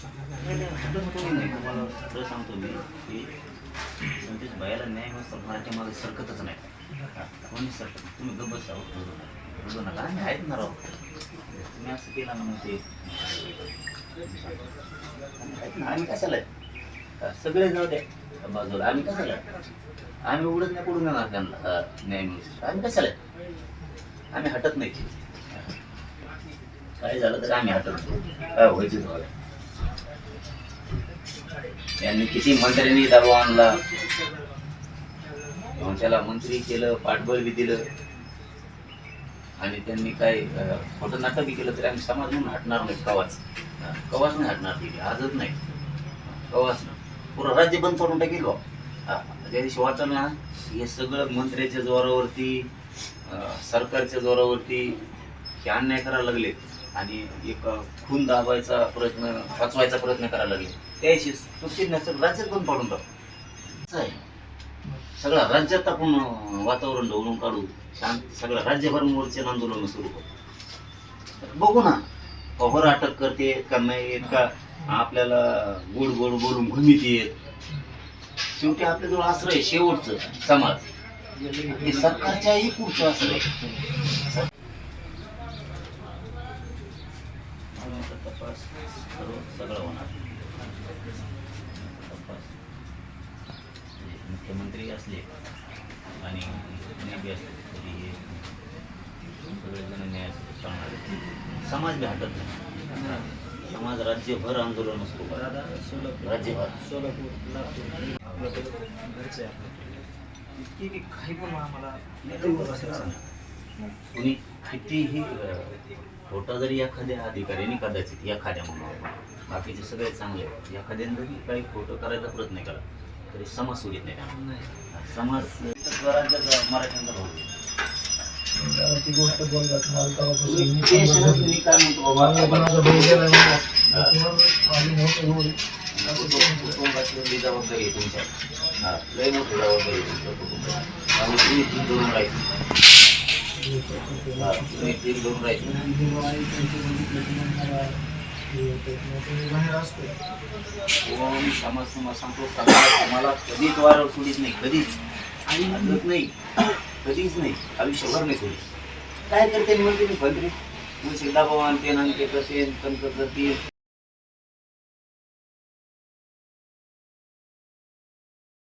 तुम्हाला खरं सांगतो मी की संदेश भयाला न्याय मस्त मला सरकतच नाही हा, कोणी सरकत तुम्ही गप्प आहोत रडू नका आम्ही आहेत ना राव तुम्ही असं केला ना मग ते आम्ही आहेत कशाला सगळे जाऊ द्या बाजूला आम्ही कशाला आहे? आम्ही उडत नाही पडून देणार त्यांना न्याय मिळून आम्ही कशाला आम्ही हटत नाही काय झालं तर आम्ही हटत काय व्हायचं तुम्हाला यांनी किती मंत्र्यांनी दबाव आणला. त्याला मंत्री केलं पाठबळ बी दिलं. आणि त्यांनी काय खोटं नाटक बी केलं तरी आम्ही समाज म्हणून हटणार नाही कवाच. कवाच नाही हटणार तिथे आजच नाही. कवाच नाही. पुरं राज्य बंद करून टाकेल बा त्या दिवशी वाचा ना हे सगळं मंत्र्याच्या जोरावरती सरकारच्या जोरावरती हे अन्याय करायला लागले आणि एक खून दाबायचा प्रयत्न वाचवायचा प्रयत्न करायला लागले. त्याशी सुट्टी नसेल राज्यात पण पाडून टाकू. आहे. सगळ्या राज्यात आपण वातावरण ढवळून काढू. शांत सगळ्या राज्यभर मोर्चे आंदोलन सुरू करू. बघू ना कव्हर अटक करते का नाही येत का? आपल्याला गोड गोड बोलून घुमीत येत. शेवटी आपल्याजवळ आश्रय आहे शेवटचं समाज. हे सरकारच्याही पुढचं आश्रय सगळं होणार मुख्यमंत्री असले आणि कोणी बी असले तरी हे सगळेजण न्याय समाज बी हटत नाही. समाज राज्यभर आंदोलन सोलापूर राज्यभर. सोलापूर लातूर आपल्याकडे घरचं आहे आपलं इतकी की काही पण आम्हाला कुणी कितीही खोटा जरी एखाद्या अधिकाऱ्याने कदाचित एखाद्या म्हणून बाकीचे सगळे चांगले एखाद्याने जरी काही खोटं करायचा प्रयत्न केला तरी समाज सोडित नाही. नाही समाज स्वराज्याचा मराठ्यांचा भाऊ आहे. ती गोष्ट बोललात मला तेव्हापासून मी ते पण क्षणात बोलतो. मी काय म्हणतो बाबा भाऊ गेला माझी मोठं कुटुंबाची एवढी जबाबदारी आहे तुमच्या हा लय मोठी जबाबदारी आहे तुमच्या कुटुंबाची तुम्ही राहायची बाहेर असतो तुम्हाला सांगतो तुम्हाला कधीच वारं सोडित नाही कधीच. आदत नाही कधीच नाही. आयुष्यभर नाही सोडित. काय करते म्हणते मी भद्री मग दबाव आणते ते नंतर करते तंत्र करते.